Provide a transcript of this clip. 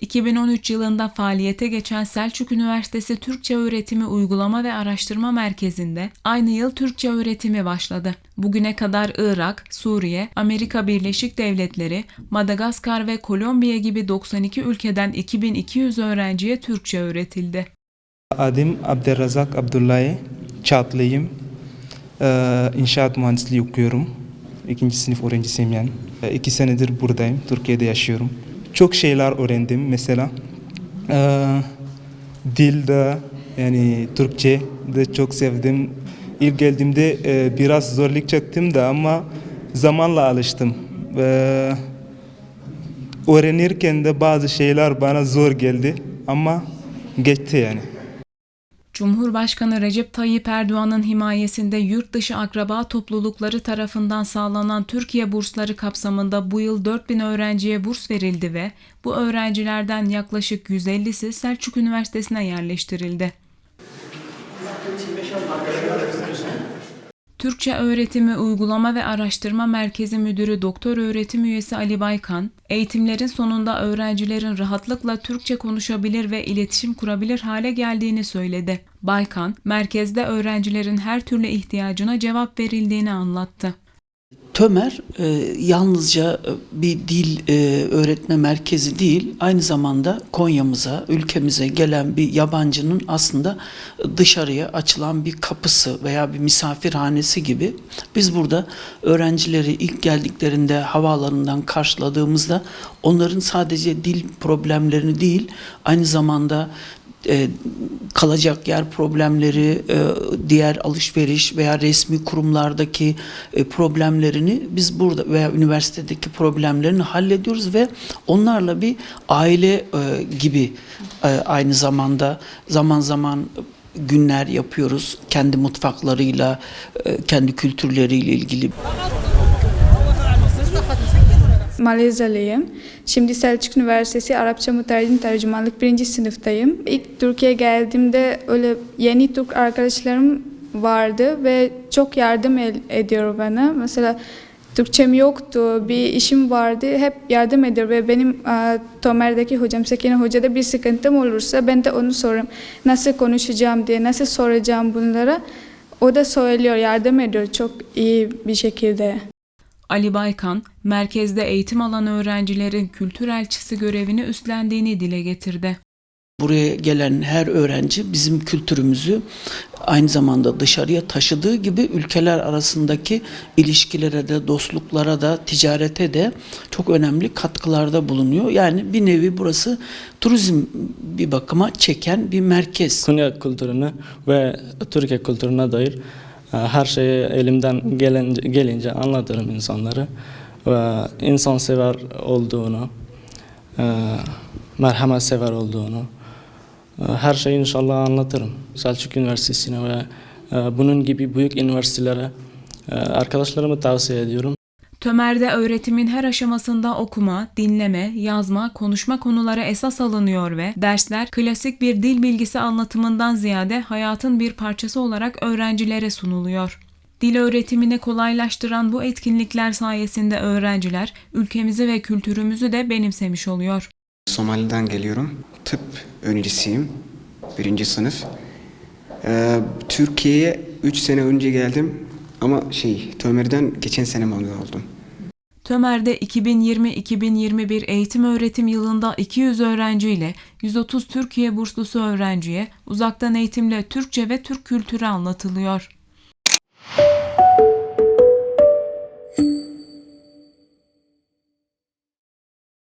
2013 yılında faaliyete geçen Selçuk Üniversitesi Türkçe Öğretimi Uygulama ve Araştırma Merkezi'nde aynı yıl Türkçe öğretimi başladı. Bugüne kadar Irak, Suriye, Amerika Birleşik Devletleri, Madagaskar ve Kolombiya gibi 92 ülkeden 2200 öğrenciye Türkçe öğretildi. Adım Abderrazak Abdullahi, Çatlıyım. Ee, İnşaat mühendisliği okuyorum. İkinci sınıf öğrencisiyim yani. Ee, İki senedir buradayım, Türkiye'de yaşıyorum. Çok şeyler öğrendim mesela. Ee, dilde, yani Türkçe de çok sevdim. İlk geldiğimde e, biraz zorluk çektim de ama zamanla alıştım. Ee, öğrenirken de bazı şeyler bana zor geldi ama geçti yani. Cumhurbaşkanı Recep Tayyip Erdoğan'ın himayesinde yurt dışı akraba toplulukları tarafından sağlanan Türkiye bursları kapsamında bu yıl 4000 öğrenciye burs verildi ve bu öğrencilerden yaklaşık 150'si Selçuk Üniversitesi'ne yerleştirildi. Türkçe Öğretimi Uygulama ve Araştırma Merkezi Müdürü Doktor Öğretim Üyesi Ali Baykan, eğitimlerin sonunda öğrencilerin rahatlıkla Türkçe konuşabilir ve iletişim kurabilir hale geldiğini söyledi. Baykan, merkezde öğrencilerin her türlü ihtiyacına cevap verildiğini anlattı. Tömer e, yalnızca e, bir dil e, öğretme merkezi değil, aynı zamanda Konya'mıza, ülkemize gelen bir yabancının aslında dışarıya açılan bir kapısı veya bir misafirhanesi gibi. Biz burada öğrencileri ilk geldiklerinde havaalanından karşıladığımızda onların sadece dil problemlerini değil, aynı zamanda e, kalacak yer problemleri, e, diğer alışveriş veya resmi kurumlardaki e, problemlerini biz burada veya üniversitedeki problemlerini hallediyoruz ve onlarla bir aile e, gibi e, aynı zamanda zaman zaman günler yapıyoruz kendi mutfaklarıyla, e, kendi kültürleriyle ilgili. Malezyalıyım. Şimdi Selçuk Üniversitesi Arapça Mütercim Tercümanlık birinci sınıftayım. İlk Türkiye'ye geldiğimde öyle yeni Türk arkadaşlarım vardı ve çok yardım ediyor bana. Mesela Türkçem yoktu, bir işim vardı, hep yardım ediyor ve benim e, Tomer'deki hocam, Sekine Hoca'da bir sıkıntım olursa ben de onu sorarım. Nasıl konuşacağım diye, nasıl soracağım bunlara. O da söylüyor, yardım ediyor çok iyi bir şekilde. Ali Baykan, merkezde eğitim alan öğrencilerin kültür elçisi görevini üstlendiğini dile getirdi. Buraya gelen her öğrenci bizim kültürümüzü aynı zamanda dışarıya taşıdığı gibi ülkeler arasındaki ilişkilere de, dostluklara da, ticarete de çok önemli katkılarda bulunuyor. Yani bir nevi burası turizm bir bakıma çeken bir merkez. Konya kültürünü ve Türkiye kültürüne dair her şeyi elimden gelince, gelince anlatırım insanları. Ve insansever olduğunu, e, merhamet sever olduğunu, e, her şeyi inşallah anlatırım. Selçuk Üniversitesi'ne ve e, bunun gibi büyük üniversitelere arkadaşlarımı tavsiye ediyorum. Tömer'de öğretimin her aşamasında okuma, dinleme, yazma, konuşma konuları esas alınıyor ve dersler klasik bir dil bilgisi anlatımından ziyade hayatın bir parçası olarak öğrencilere sunuluyor. Dil öğretimini kolaylaştıran bu etkinlikler sayesinde öğrenciler ülkemizi ve kültürümüzü de benimsemiş oluyor. Somali'den geliyorum. Tıp öğrencisiyim. Birinci sınıf. Ee, Türkiye'ye 3 sene önce geldim. Ama şey, Tömer'den geçen sene mezun oldum. Tömer'de 2020-2021 eğitim öğretim yılında 200 öğrenciyle 130 Türkiye burslusu öğrenciye uzaktan eğitimle Türkçe ve Türk kültürü anlatılıyor.